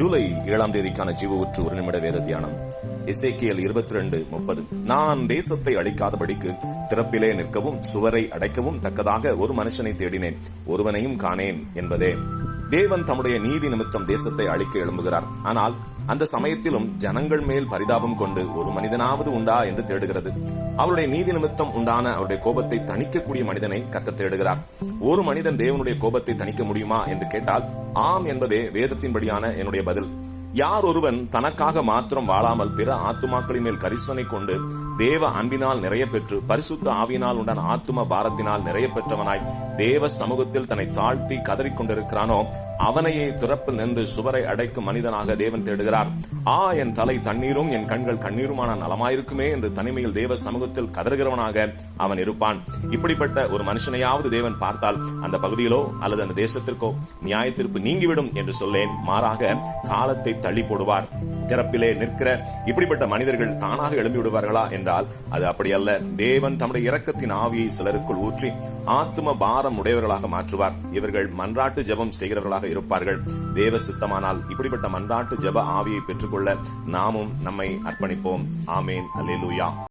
ஜூலை ஏழாம் தேதிக்கான ஜீவ ஊற்று ஒரு நிமிட வேத தியானம். இசைக்கியல் இருபத்தி ரெண்டு முப்பது. நான் தேசத்தை அழிக்காதபடிக்கு திறப்பிலே நிற்கவும் சுவரை அடைக்கவும் தக்கதாக ஒரு மனுஷனை தேடினேன். ஒருவனையும் காணேன் என்பதே. தேவன் தம்முடைய நீதி நிமித்தம் தேசத்தை அழிக்க எழும்புகிறார். ஆனால் அந்த சமயத்திலும் ஜனங்கள் மேல் பரிதாபம் கொண்டு ஒரு மனிதனாவது உண்டா என்று தேடுகிறது. அவருடைய நீதி நிமித்தம் உண்டான அவருடைய கோபத்தை தணிக்கக்கூடிய மனிதனை கத்த தேடுகிறார். ஒரு மனிதன் தேவனுடைய கோபத்தை தணிக்க முடியுமா என்று கேட்டால் ஆம் என்பதே வேதத்தின்படியான என்னுடைய பதில். யார் ஒருவன் தனக்காக மாத்திரம் வாழாமல் பிற ஆத்துமாக்களின் மேல் கரிசனை கொண்டு தேவ அன்பினால் நிறைய பெற்று பரிசுத்த ஆவியினால் உண்டான ஆத்தும பாரத்தினால் நிறைய பெற்றவனாய் தேவ சமூகத்தில் தன்னை தாழ்த்தி கதறிக்கொண்டிருக்கிறானோ அவனையே துறப்பில் நின்று சுவரை அடைக்கும் மனிதனாக தேவன் தேடுகிறார். ஆ என் தலை தண்ணீரும் என் கண்கள் கண்ணீருமான நலமாயிருக்குமே என்று தனிமையில் தேவ சமூகத்தில் கதறுகிறவனாக அவன் இருப்பான். இப்படிப்பட்ட ஒரு மனுஷனையாவது தேவன் பார்த்தால் அந்த பகுதியிலோ அல்லது அந்த தேசத்திற்கோ நியாய தீர்ப்பு நீங்கிவிடும் என்று சொல்லேன். மாறாக காலத்தை தள்ளி போடுவார். திறப்பிலே நிற்கிற இப்படிப்பட்ட மனிதர்கள் தானாக எழும்பி விடுவார்களா என்றால் அது அப்படி அல்ல தேவன் தம்முடைய இரக்கத்தின் ஆவியை சிலருக்குள் ஊற்றி ஆத்தும பாரம் உடையவர்களாக மாற்றுவார். இவர்கள் மன்றாட்டு ஜெபம் செய்கிறவர்களாக இருப்பார்கள். தேவ சித்தமானால் இப்படிப்பட்ட மன்றாட்டு ஜெப ஆவியை பெற்றுக்கொள்ள நாமும் நம்மை அர்ப்பணிப்போம். ஆமேன். அலேலூயா